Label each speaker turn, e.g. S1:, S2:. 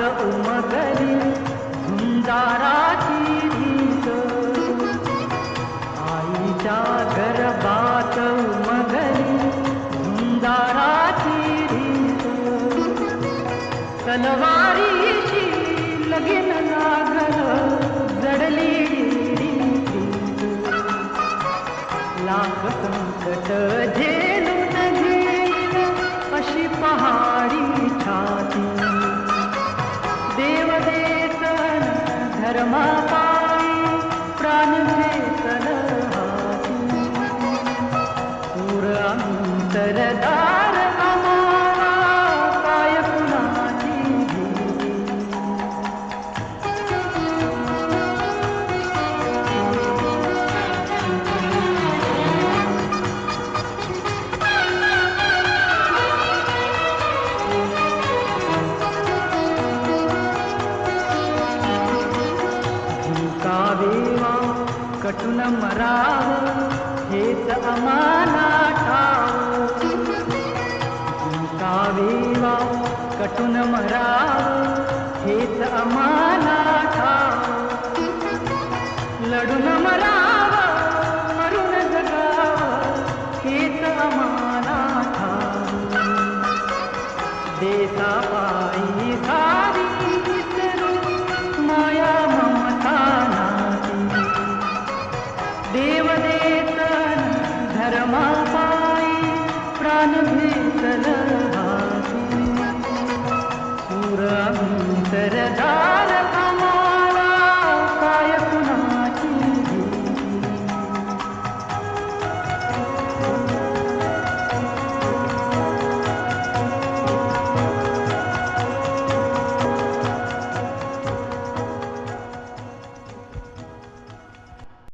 S1: उमटली गुंजाराची भीत आईच्या गर्भात उमटली गुंजाराची भीत तलवारीची लगीन लागल जडली लाख संकट झेलून घेईल अशी पहाड अंतरदार आम्हाला काय कुणाची झुकावेवा मराव हेच अमाना मराव हेच आम्हाला ठाव. लढून मराव मरून जगाव हेच आम्हाला तरजा